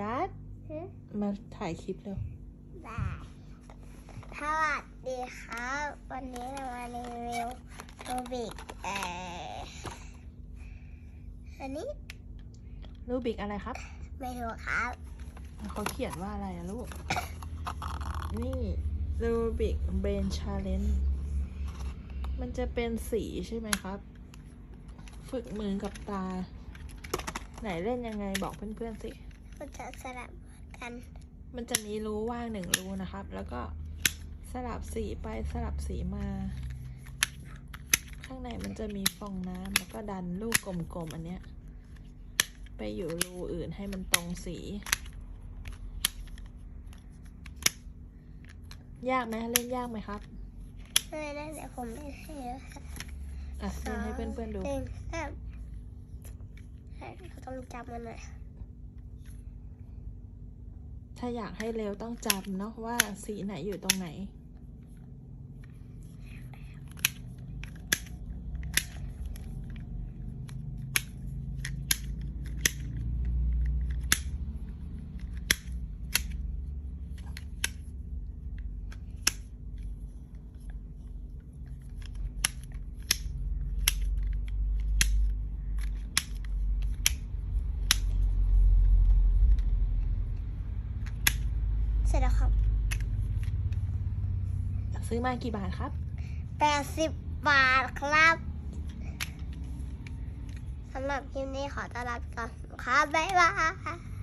ดัดฮึมาถ่ายคลิปเร็วได้สวัสดีครับ วันนี้เรามารีวิวโรบิกเอ่ออันนี้รูบิกอะไรครับไม่รู้ครับ เขาเขียนว่าอะไรอะลูก นี่รูบิกเบรนชาเลนมันจะเป็นสีใช่ไหมครับ ฝึกมือกับตา ไหนเล่นยังไงบอกเพื่อนๆสิ มันจะสลับกัน มันจะมีรูว่างหนึ่งรูนะครับ แล้วก็สลับสีไปสลับสีมา ข้างในมันจะมีฟองน้ำแล้วก็ดันลูกกลมๆอันเนี้ย ไปอยู่รูอื่นให้มันตรงสี ยากไหมเล่นยากไหมครับไม่ได้เดี๋ยวผมเล่นให้ดูค่ะอะเล่นให้เพื่อนๆดูหนึ่งสามให้เราต้องจับมันหน่อย ถ้าอยากให้เร็วต้องจำเนาะว่าสีไหนอยู่ตรงไหน ร็จแล้วครับ ซื้อมากี่บาทครับแปดสิบบาทครับสำหรับคลิปนี้ขอต้อนรับก่อนครับบ๊ายบาย